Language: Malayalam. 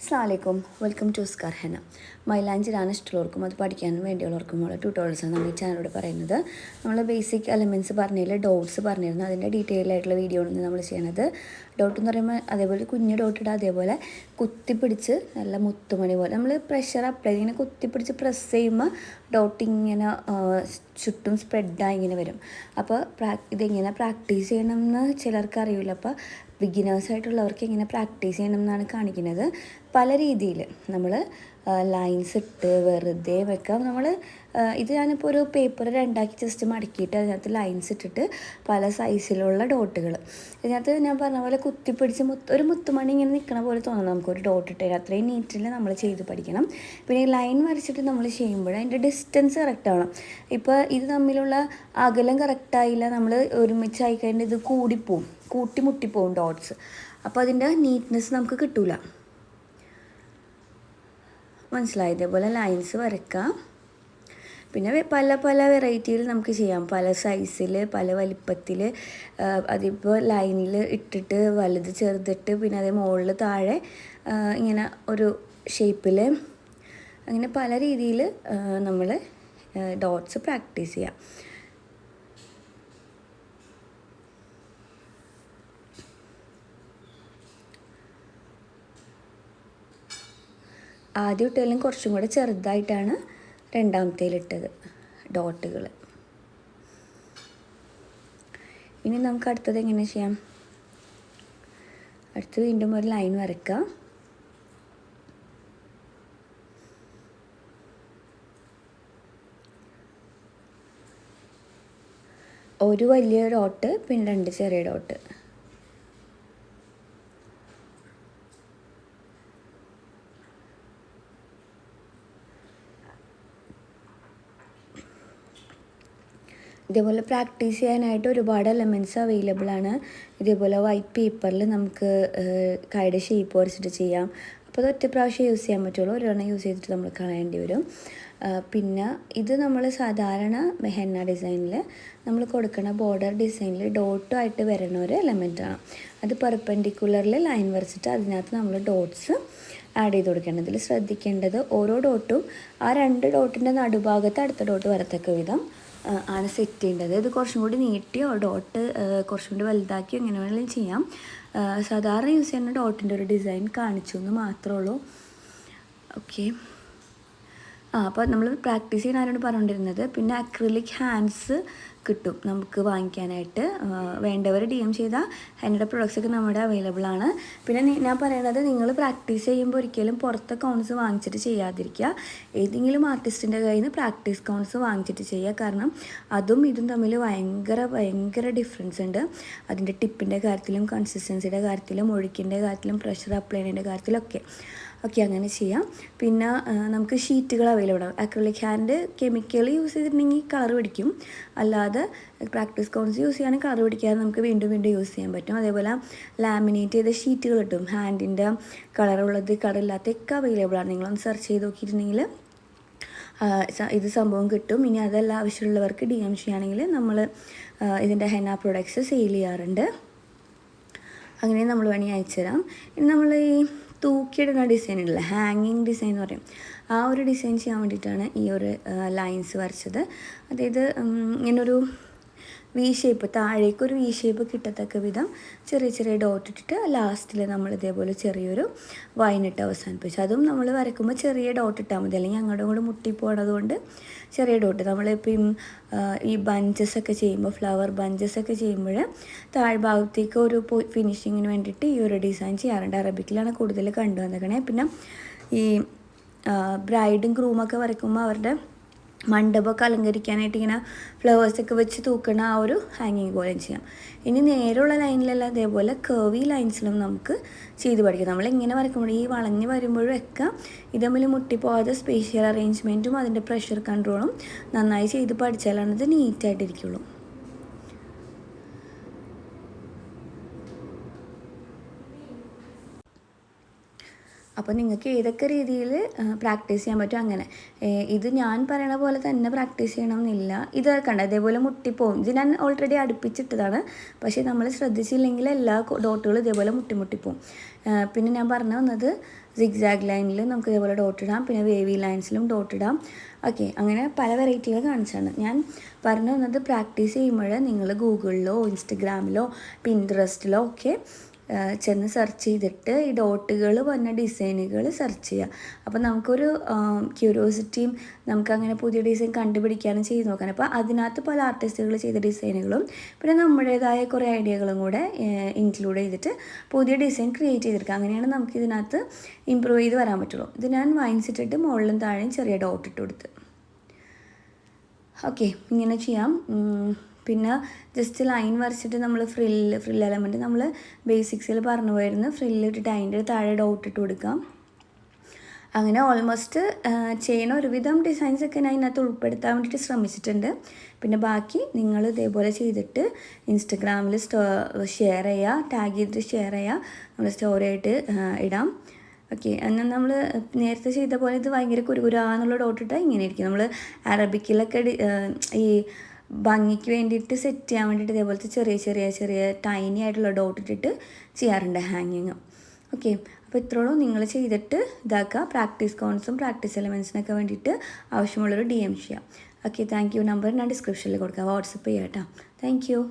അസ്സാമലൈക്കും വെൽക്കം ടു സ്കാർ ഹെന മൈലാഞ്ചിലാണ് ഇഷ്ടമുള്ളവർക്കും അത് പഠിക്കാനും വേണ്ടിയുള്ളവർക്കും ഉള്ള ട്യൂട്ടോറിയൽസാണ് നമ്മൾ ഈ ചാനലിലൂടെ പറയുന്നത്. നമ്മൾ ബേസിക് എലമെന്റ്സ് പറഞ്ഞതിൽ ഡോട്ട്സ് പറഞ്ഞിരുന്നു. അതിന്റെ ഡീറ്റെയിൽ ആയിട്ടുള്ള വീഡിയോ ആണ് നമ്മൾ ചെയ്യണത്. ഡോട്ട് എന്ന് പറയുമ്പോൾ അതേപോലെ കുഞ്ഞ് ഡോട്ട് ഇടുക അതേപോലെ കുത്തിപ്പിടിച്ച് നല്ല മുത്തുമണി പോലെ. നമ്മൾ പ്രഷർ അപ്ലൈ ഇങ്ങനെ കുത്തിപ്പിടിച്ച് പ്രസ് ചെയ്യുമ്പോൾ ഡോട്ട് ഇങ്ങനെ ചുറ്റും സ്പ്രെഡായി ഇങ്ങനെ വരും. അപ്പോൾ ഇതെങ്ങനെ പ്രാക്ടീസ് ചെയ്യണമെന്ന് ചിലർക്ക് അറിയില്ല. അപ്പോൾ ബിഗിനേഴ്സ് ആയിട്ടുള്ളവർക്ക് എങ്ങനെ പ്രാക്ടീസ് ചെയ്യണം എന്നാണ് കാണിക്കുന്നത്. പല രീതിയിൽ നമ്മൾ ലൈൻസ് ഇട്ട് വെറുതെ വെക്കാം. നമ്മൾ ഇത് ഞാനിപ്പോൾ ഒരു പേപ്പർ രണ്ടാക്കി ജസ്റ്റ് മടക്കിയിട്ട് അതിനകത്ത് ലൈൻസ് ഇട്ടിട്ട് പല സൈസിലുള്ള ഡോട്ടുകൾ ഇതിനകത്ത് ഞാൻ പറഞ്ഞ പോലെ കുത്തിപ്പിടിച്ച് മുത്ത് ഒരു മുത്തുമണി ഇങ്ങനെ നിൽക്കണ പോലെ തോന്നണം നമുക്കൊരു ഡോട്ട് ഇട്ട് അത്രയും നീറ്റിൽ നമ്മൾ ചെയ്ത് പഠിക്കണം. പിന്നെ ലൈൻ വരച്ചിട്ട് നമ്മൾ ചെയ്യുമ്പോൾ അതിന്റെ ഡിസ്റ്റൻസ് കറക്റ്റ് ആവണം. ഇപ്പോൾ ഇത് തമ്മിലുള്ള അകലം കറക്റ്റായില്ല നമ്മൾ ഒരുമിച്ചായി കഴിഞ്ഞാൽ ഇത് കൂടിപ്പോവും. കൂട്ടി മുട്ടിപ്പോവും ഡോട്ട്സ്. അപ്പോൾ അതിന്റെ നീറ്റ്നെസ് നമുക്ക് കിട്ടൂല. മനസ്സിലായി? ഇതേപോലെ ലൈൻസ് വരക്കാം പിന്നെ പല പല വെറൈറ്റിയിൽ നമുക്ക് ചെയ്യാം. പല സൈസിൽ പല വലിപ്പത്തിൽ അതിപ്പോൾ ലൈനിൽ ഇട്ടിട്ട് വലുത് ചെറുതിട്ട് പിന്നെ അതേ മുകളിൽ താഴെ ഇങ്ങനെ ഒരു ഷേപ്പിൽ അങ്ങനെ പല രീതിയിൽ നമ്മൾ ഡോട്ട്സ് പ്രാക്ടീസ് ചെയ്യാം. ആദ്യം ഇട്ടതിലും കുറച്ചും കൂടെ ചെറുതായിട്ടാണ് രണ്ടാമത്തേലിട്ടത് ഡോട്ടുകൾ. ഇനി നമുക്ക് അടുത്തത് എങ്ങനെ ചെയ്യാം? അടുത്ത് വീണ്ടും ഒരു ലൈൻ വരക്കാം ഒരു വലിയ ഡോട്ട് പിന്നെ രണ്ട് ചെറിയ ഡോട്ട്. ഇതേപോലെ പ്രാക്ടീസ് ചെയ്യാനായിട്ട് ഒരുപാട് എലമെന്റ്സ് അവൈലബിൾ ആണ്. ഇതേപോലെ വൈറ്റ് പേപ്പറിൽ നമുക്ക് കൈയുടെ ഷേപ്പ് വരച്ചിട്ട് ചെയ്യാം. അപ്പോൾ അത് ഒറ്റ പ്രാവശ്യം യൂസ് ചെയ്യാൻ പറ്റുള്ളൂ. ഒരെണ്ണം യൂസ് ചെയ്തിട്ട് നമ്മൾ കളയേണ്ടി വരും. പിന്നെ ഇത് നമ്മൾ സാധാരണ മെഹന്ന ഡിസൈനിൽ നമ്മൾ കൊടുക്കുന്ന ബോർഡർ ഡിസൈനിൽ ഡോട്ടുമായിട്ട് വരുന്ന ഒരു എലമെന്റ് ആണ്. അത് പെർപെൻഡിക്കുലറിൽ ലൈൻ വരച്ചിട്ട് അതിനകത്ത് നമ്മൾ ഡോട്ട്സ് ആഡ് ചെയ്ത് കൊടുക്കണം ഇതിൽ ശ്രദ്ധിക്കേണ്ടത് ഓരോ ഡോട്ടും ആ രണ്ട് ഡോട്ടിന്റെ നടുഭാഗത്ത് അടുത്ത ഡോട്ട് വരത്തക്ക വിധം ആണ് സെറ്റ് ചെയ്യേണ്ടത്. ഇത് കുറച്ചും കൂടി നീട്ടിയോ ഡോട്ട് കുറച്ചും കൂടി വലുതാക്കിയോ എങ്ങനെ വേണമെങ്കിലും ചെയ്യാം. സാധാരണ യൂസ് ചെയ്യുന്ന ഡോട്ടിന്റെ ഒരു ഡിസൈൻ കാണിച്ചു എന്ന് മാത്രമേ ഉള്ളൂ. ഓക്കെ ആ അപ്പോൾ നമ്മൾ പ്രാക്ടീസ് ചെയ്യാൻ ആരോട് പറഞ്ഞുകൊണ്ടിരുന്നത്? പിന്നെ അക്രിലിക് ഹാൻഡ്സ് കിട്ടും. നമുക്ക് വാങ്ങിക്കാനായിട്ട് വേണ്ടവർ ഡി എം ചെയ്താൽ അതിന്റെ പ്രൊഡക്ട്സ് ഒക്കെ നമ്മുടെ അവൈലബിൾ ആണ്. പിന്നെ ഞാൻ പറയണത് നിങ്ങൾ പ്രാക്ടീസ് ചെയ്യുമ്പോൾ ഒരിക്കലും പുറത്തെ കൗൺസ് വാങ്ങിച്ചിട്ട് ചെയ്യാതിരിക്കുക. ഏതെങ്കിലും ആർട്ടിസ്റ്റിന്റെ കയ്യിൽ നിന്ന് പ്രാക്ടീസ് കൗൺസ് വാങ്ങിച്ചിട്ട് ചെയ്യുക. കാരണം അതും ഇതും തമ്മിൽ ഭയങ്കര ഭയങ്കര ഡിഫറൻസ് ഉണ്ട്. അതിന്റെ ടിപ്പിന്റെ കാര്യത്തിലും കൺസിസ്റ്റൻസിയുടെ കാര്യത്തിലും ഒഴുക്കിന്റെ കാര്യത്തിലും പ്രഷർ അപ്ലൈ ചെയ്യുന്നതിന്റെ കാര്യത്തിലൊക്കെ. ഓക്കെ അങ്ങനെ ചെയ്യാം. പിന്നെ നമുക്ക് ഷീറ്റുകൾ അവൈലബിൾ ആണ്. അക്രലിക് ഹാൻഡ് കെമിക്കൽ യൂസ് ചെയ്തിട്ടുണ്ടെങ്കിൽ കളർ പിടിക്കും. അല്ലാതെ പ്രാക്ടീസ് കോൺസ് യൂസ് ചെയ്യുകയാണെങ്കിൽ കളർ പിടിക്കാതെ നമുക്ക് വീണ്ടും വീണ്ടും യൂസ് ചെയ്യാൻ പറ്റും. അതേപോലെ ലാമിനേറ്റ് ചെയ്ത ഷീറ്റുകൾ കിട്ടും. ഹാൻഡിന്റെ കളറുള്ളത് കളറില്ലാത്തൊക്കെ അവൈലബിൾ ആണ്. നിങ്ങളൊന്ന് സെർച്ച് ചെയ്ത് നോക്കിയിട്ടുണ്ടെങ്കിൽ ഇത് സംഭവം കിട്ടും. ഇനി അതെല്ലാം ആവശ്യമുള്ളവർക്ക് ഡി എം ചെയ്യുകയാണെങ്കിൽ നമ്മൾ ഇതിന്റെ ഹെന പ്രൊഡക്ട്സ് സെയിൽ ചെയ്യാറുണ്ട്. അങ്ങനെ നമ്മൾ വേണമെങ്കിൽ അയച്ചു തരാം ഇനി നമ്മൾ ഈ തൂക്കിയിടുന്ന ഡിസൈൻ ഉണ്ടല്ലോ ഹാങ്ങിങ് ഡിസൈൻ എന്ന് പറയും. ആ ഒരു ഡിസൈൻ ചെയ്യാൻ വേണ്ടിയിട്ടാണ് ഈ ഒരു ലൈൻസ് വരച്ചത്. അതായത് ഇങ്ങനൊരു വി ഷേപ്പ് താഴേക്ക് ഒരു വി ഷേപ്പ് കിട്ടത്തക്ക വിധം ചെറിയ ചെറിയ ഡോട്ട് ഇട്ടിട്ട് ലാസ്റ്റിൽ നമ്മൾ ഇതേപോലെ ചെറിയൊരു വൈനിട്ട് അവസാനിപ്പിച്ചു. അതും നമ്മൾ വരയ്ക്കുമ്പോൾ ചെറിയ ഡോട്ട് ഇട്ടാൽ മതി. അല്ലെങ്കിൽ അങ്ങോട്ടും കൂടെ മുട്ടിപ്പോണത് കൊണ്ട് ചെറിയ ഡോട്ട് നമ്മളിപ്പം ഈ ബഞ്ചസ് ഒക്കെ ചെയ്യുമ്പോൾ ഫ്ലവർ ബഞ്ചസ് ഒക്കെ ചെയ്യുമ്പോൾ താഴ്ഭാഗത്തേക്ക് ഒരു ഫിനിഷിങ്ങിന് വേണ്ടിയിട്ട് ഈ ഒരു ഡിസൈൻ ചെയ്യാറുണ്ട്. അറബിക്കിലാണ് കൂടുതൽ കണ്ടുവന്നേക്കണേ. പിന്നെ ഈ ബ്രൈഡും ഗ്രൂമൊക്കെ വരയ്ക്കുമ്പോൾ അവരുടെ മണ്ഡപമൊക്കെ അലങ്കരിക്കാനായിട്ട് ഇങ്ങനെ ഫ്ലവേഴ്സൊക്കെ വെച്ച് തൂക്കണ ആ ഒരു ഹാങ്ങിങ് പോലെ ചെയ്യാം. ഇനി നേരെയുള്ള ലൈനിലല്ല അതേപോലെ കേവി ലൈൻസിലും നമുക്ക് ചെയ്ത് പഠിക്കാം. നമ്മൾ ഇങ്ങനെ വരയ്ക്കുമ്പോൾ ഈ വളഞ്ഞ് വരുമ്പോഴും ഒക്കെ ഇത് തമ്മിൽ മുട്ടിപ്പോകാതെ സ്പേഷ്യൽ അറേഞ്ച്മെന്റും അതിന്റെ പ്രഷർ കൺട്രോളും നന്നായി ചെയ്ത് പഠിച്ചാലാണ് ഇത് നീറ്റായിട്ടിരിക്കുള്ളൂ അപ്പോൾ നിങ്ങൾക്ക് ഏതൊക്കെ രീതിയിൽ പ്രാക്ടീസ് ചെയ്യാൻ പറ്റും അങ്ങനെ. ഇത് ഞാൻ പറയണ പോലെ തന്നെ പ്രാക്ടീസ് ചെയ്യണം എന്നില്ല ഇത് കണ്ട? ഇതേപോലെ മുട്ടിപ്പോവും. ഇത് ഞാൻ ഓൾറെഡി അടുപ്പിച്ചിട്ടതാണ്. പക്ഷേ നമ്മൾ ശ്രദ്ധിച്ചില്ലെങ്കിൽ എല്ലാ ഡോട്ടുകളും ഇതേപോലെ മുട്ടി മുട്ടിപ്പോവും. ഏഹ് പിന്നെ ഞാൻ പറഞ്ഞു വന്നത് സിഗ്സാഗ് ലൈനിൽ നമുക്ക് ഇതേപോലെ ഡോട്ട് ഇടാം. പിന്നെ വേവി ലൈൻസിലും ഡോട്ട് ഇടാം. ഓക്കെ അങ്ങനെ പല വെറൈറ്റികൾ കാണിച്ചാണ് ഞാൻ പറഞ്ഞു വന്നത് പ്രാക്ടീസ് ചെയ്യുമ്പോൾ നിങ്ങൾ ഗൂഗിളിലോ ഇൻസ്റ്റഗ്രാമിലോ പിൻട്രസ്റ്റിലോ ഒക്കെ ചെന്ന് സെർച്ച് ചെയ്തിട്ട് ഈ ഡോട്ടുകൾ വന്ന ഡിസൈനുകൾ സെർച്ച് ചെയ്യുക അപ്പോൾ നമുക്കൊരു ക്യൂരിയോസിറ്റിയും നമുക്കങ്ങനെ പുതിയ ഡിസൈൻ കണ്ടുപിടിക്കാനും ചെയ്ത് നോക്കാൻ അപ്പോൾ അതിനകത്ത് പല ആർട്ടിസ്റ്റുകൾ ചെയ്ത ഡിസൈനുകളും പിന്നെ നമ്മുടേതായ കുറേ ഐഡിയകളും കൂടെ ഇൻക്ലൂഡ് ചെയ്തിട്ട് പുതിയ ഡിസൈൻ ക്രിയേറ്റ് ചെയ്തെടുക്കുക അങ്ങനെയാണ് നമുക്ക് ഇതിനകത്ത് ഇമ്പ്രൂവ് ചെയ്ത് വരാൻ പറ്റുള്ളൂ. ഇത് ഞാൻ വൈൻസ് ഇട്ടിട്ട് മുകളിലും താഴെയും ചെറിയ ഡോട്ട് ഇട്ട് കൊടുത്ത്. ഓക്കെ ഇങ്ങനെ ചെയ്യാം. പിന്നെ ജസ്റ്റ് ലൈൻ വരച്ചിട്ട് നമ്മൾ ഫ്രില്ല് ഫ്രിൽ എലമെന്റ് നമ്മൾ ബേസിക്സിൽ പറഞ്ഞു പോയിരുന്നു ഫ്രില്ല് ഇട്ടിട്ട് അതിന്റെ താഴെ ഡൗട്ട് ഇട്ട് കൊടുക്കാം. അങ്ങനെ ഓൾമോസ്റ്റ് ചെയ്യണ ഒരുവിധം ഡിസൈൻസ് ഒക്കെ ഞാൻ ഇതിനകത്ത് ഉൾപ്പെടുത്താൻ വേണ്ടിയിട്ട് ശ്രമിച്ചിട്ടുണ്ട്. പിന്നെ ബാക്കി നിങ്ങൾ ഇതേപോലെ ചെയ്തിട്ട് ഇൻസ്റ്റഗ്രാമിൽ സ്റ്റോ ഷെയർ ചെയ്യുക ടാഗ് ചെയ്തിട്ട് ഷെയർ ചെയ്യുക നമ്മൾ സ്റ്റോറി ആയിട്ട് ഇടാം. ഓക്കെ എന്നാൽ നമ്മൾ നേരത്തെ ചെയ്ത പോലെ ഇത് ഭയങ്കര കുരുകുരാന്നുള്ള ഡോട്ട് ഇട്ടാൽ ഇങ്ങനെ ഇരിക്കും. നമ്മൾ അറബിക്കിലൊക്കെ ഈ ഭംഗിക്ക് വേണ്ടിയിട്ട് സെറ്റ് ചെയ്യാൻ വേണ്ടിയിട്ട് ഇതേപോലത്തെ ചെറിയ ചെറിയ ചെറിയ ടൈനി ആയിട്ടുള്ള ഡോട്ട് ഇട്ടിട്ട് ചെയ്യാറുണ്ട് ഹാങ്ങിങ് ഓക്കെ അപ്പോൾ ഇത്രയോളം നിങ്ങൾ ചെയ്തിട്ട് ഇതാക്കുക. പ്രാക്ടീസ് കോൺസും പ്രാക്ടീസ് എലമെൻസിനൊക്കെ വേണ്ടിയിട്ട് ആവശ്യമുള്ളൊരു ഡി എം ചെയ്യാം. ഓക്കെ താങ്ക് യു നമ്പർ ഞാൻ ഡിസ്ക്രിപ്ഷനിൽ കൊടുക്കാം. വാട്സപ്പ് ചെയ്യാം കേട്ടോ. Thank you